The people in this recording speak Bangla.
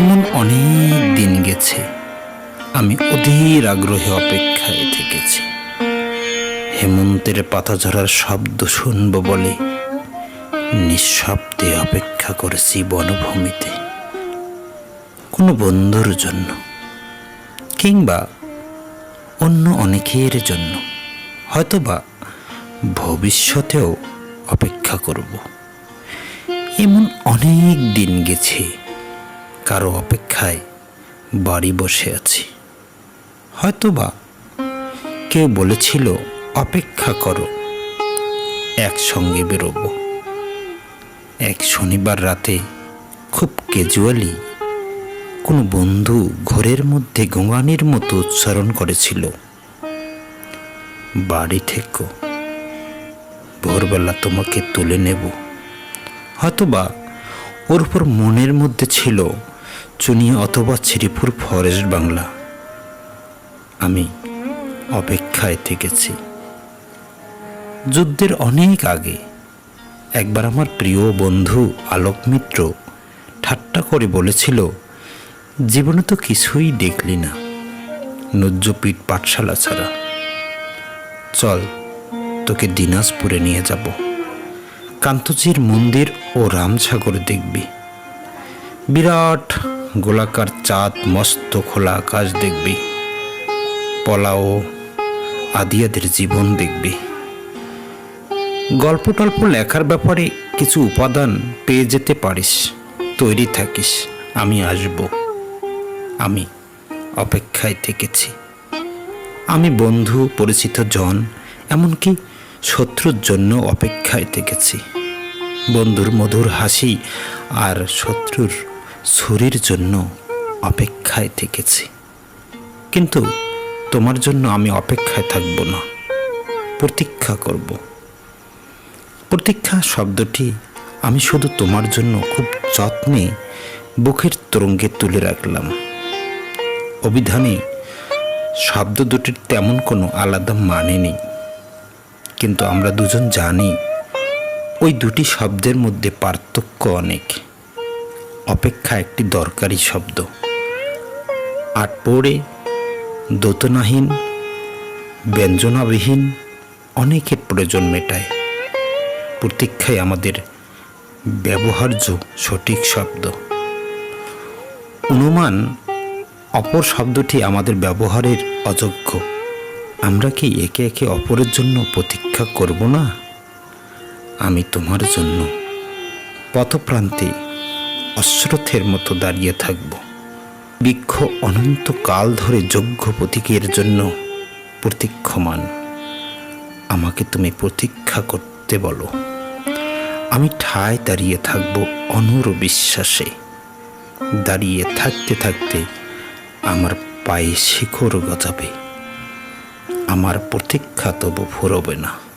এমন অনেক দিন গেছে, আমি অধীর আগ্রহে অপেক্ষায় থেকেছি। হেমন্তের পাতা ঝরার শব্দ শুনব বলে নিঃশব্দে অপেক্ষা করেছি বনভূমিতে। কোনো বন্ধুর জন্য কিংবা অন্য অনেকের জন্য, হয়তোবা ভবিষ্যতেও অপেক্ষা করব। এমন অনেক দিন গেছে কারও অপেক্ষায় বাড়ি বসে আছি। হয়তোবা কেউ বলেছিল, অপেক্ষা করো, একসঙ্গে বেরোবো। এক শনিবার রাতে খুব ক্যাজুয়ালি কোনো বন্ধু ঘরের মধ্যে গোঙানির মতো উচ্চারণ করেছিল, বাড়ি থেকো, ভোরবেলা তোমাকে তুলে নেব। হয়তোবা ওর উপর মনের মধ্যে ছিল চুনিয়া অথবা শ্রীপুর ফরেস্ট বাংলা। আমি অপেক্ষায় থেকেছি। যুদ্ধের অনেক আগে একবার আমার প্রিয় বন্ধু আলোক মিত্র ঠাট্টা করে বলেছিল, জীবনে তো কিছুই দেখলি না, নজ্জপিঠ পাঠশালা ছাড়া। চল, তোকে দিনাজপুরে নিয়ে যাব। কান্তজির মন্দির ও রামসাগর দেখবি। বিরাট গোলাকার চাঁদ, মস্ত খোলা আকাশ দেখবি। পলাও, আদিয়াদের জীবন দেখবি। গল্প টল্প লেখার ব্যাপারে কিছু উপাদান পেয়ে যেতে পারিস, তৈরি থাকিস। আমি আসব। আমি অপেক্ষায় থেকেছি। আমি বন্ধু, পরিচিত জন, এমনকি শত্রুর জন্য অপেক্ষায় থেকেছি। বন্ধুর মধুর হাসি আর শত্রুর ছুরির জন্য অপেক্ষায় থেকেছি। কিন্তু তোমার জন্য আমি অপেক্ষায় থাকব না, প্রতীক্ষা করব। প্রতীক্ষা শব্দটি আমি শুধু তোমার জন্য খুব যত্নে বুকের তরঙ্গে তুলে রাখলাম। অভিধানে শব্দ দুটির তেমন কোনো আলাদা মানে নেই। কিন্তু আমরা দুজন জানি, ওই দুটি শব্দের মধ্যে পার্থক্য অনেক। অপেক্ষা একটি দরকারি শব্দ। আট পড়ে দোতনাহীন, ব্যঞ্জনাবিহীন অনেকের প্রয়োজন মেটায়। প্রতীক্ষায় আমাদের ব্যবহার্য সঠিক শব্দ। অনুমান অপর শব্দটি আমাদের ব্যবহারের অযোগ্য। আমরা কি একে একে অপরের জন্য প্রতীক্ষা করব না? আমি তোমার জন্য পথপ্রান্তে অশ্রথের মতো দাঁড়িয়ে থাকব। বৃক্ষ অনন্তকাল ধরে যোগ্য প্রতীকের জন্য প্রতীক্ষমান। আমাকে তুমি প্রতীক্ষা করতে বলো। আমি ঠায় দাঁড়িয়ে থাকব অনুর বিশ্বাসে। দাঁড়িয়ে থাকতে থাকতে আমার পায়ে শিখর গজাবে। আমার প্রতীক্ষা তবু ফুরবে না।